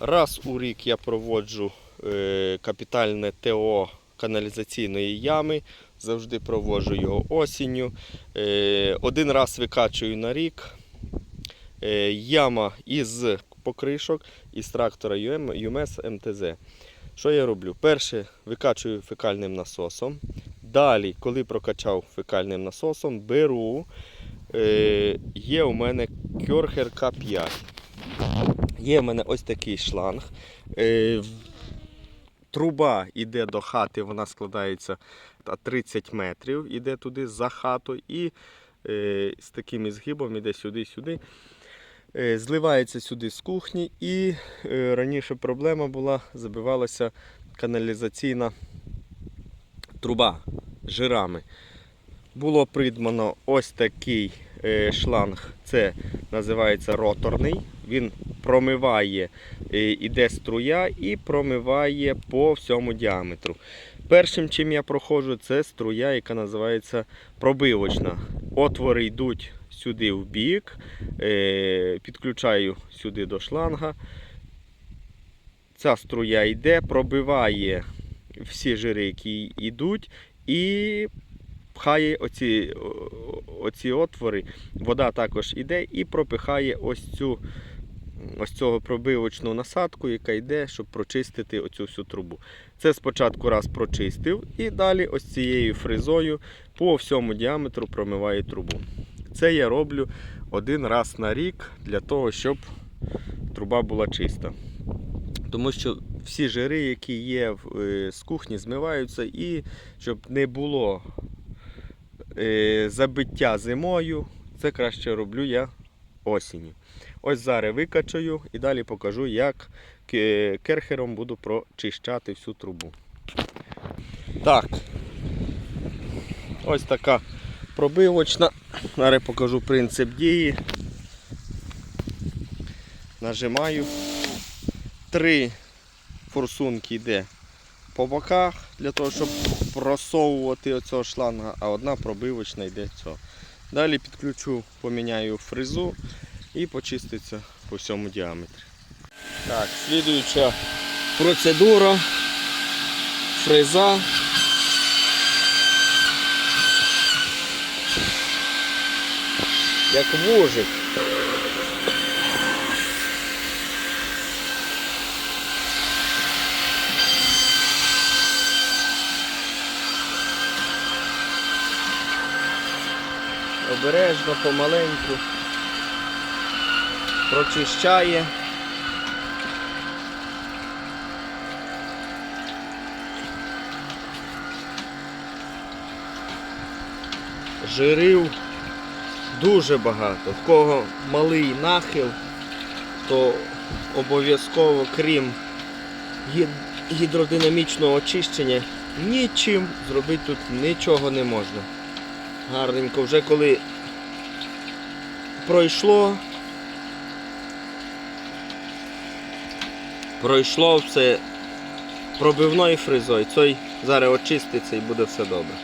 Раз у рік я проводжу е, капітальне ТО каналізаційної ями. Завжди проводжу його осінню. Е, один раз викачую на рік. Е, яма із покришок із трактора UM, UMS МТЗ. Що я роблю? Перше викачую фекальним насосом. Далі, коли прокачав фекальним насосом, беру. Е, є у мене Кьорхер К5. Є в мене ось такий шланг. Е, Труба йде до хати, вона складається 30 метрів, іде туди за хату і е, з таким згибом іде сюди-сюди. Е, зливається сюди з кухні і раніше проблема була, забивалася каналізаційна труба жирами. Було придбано ось такий шланг, це називається роторний. Він промиває, е, іде струя і промиває по всьому діаметру. Першим, чим я проходжу, це струя, яка називається пробивочна. Отвори йдуть сюди в бік, е, підключаю сюди до шланга. Ця струя йде, пробиває всі жири, які йдуть, і пхає оці, оці отвори. Вода також йде і пропихає ось цю ось цього пробивочну насадку, яка йде, щоб прочистити оцю всю трубу. Це спочатку раз прочистив і далі ось цією фрезою по всьому діаметру промиває трубу. Це я роблю один раз на рік для того, щоб труба була чиста. Тому що всі жири, які є е, з кухні, змиваються і щоб не було е, забиття зимою, це краще роблю я осінню. Ось зараз викачаю і далі покажу, як керхером буду прочищати всю трубу. Так. Ось така пробивочна. Зараз покажу принцип дії. Нажимаю. Три форсунки йде по боках для того, щоб просовувати оцього шланга, а одна пробивочна йде цього. Далі підключу, поміняю фрезу і почиститься по всьому діаметрі. Так, слідуюча процедура. Фреза. Як вожик. Обережно, помаленьку. Прочищає. Жирів дуже багато. В кого малий нахил, то обов'язково, крім гідродинамічного очищення, нічим зробити тут нічого не можна. Гарненько, вже коли пройшло, пройшло все пробивною фрезою, цей зараз очиститься і буде все добре.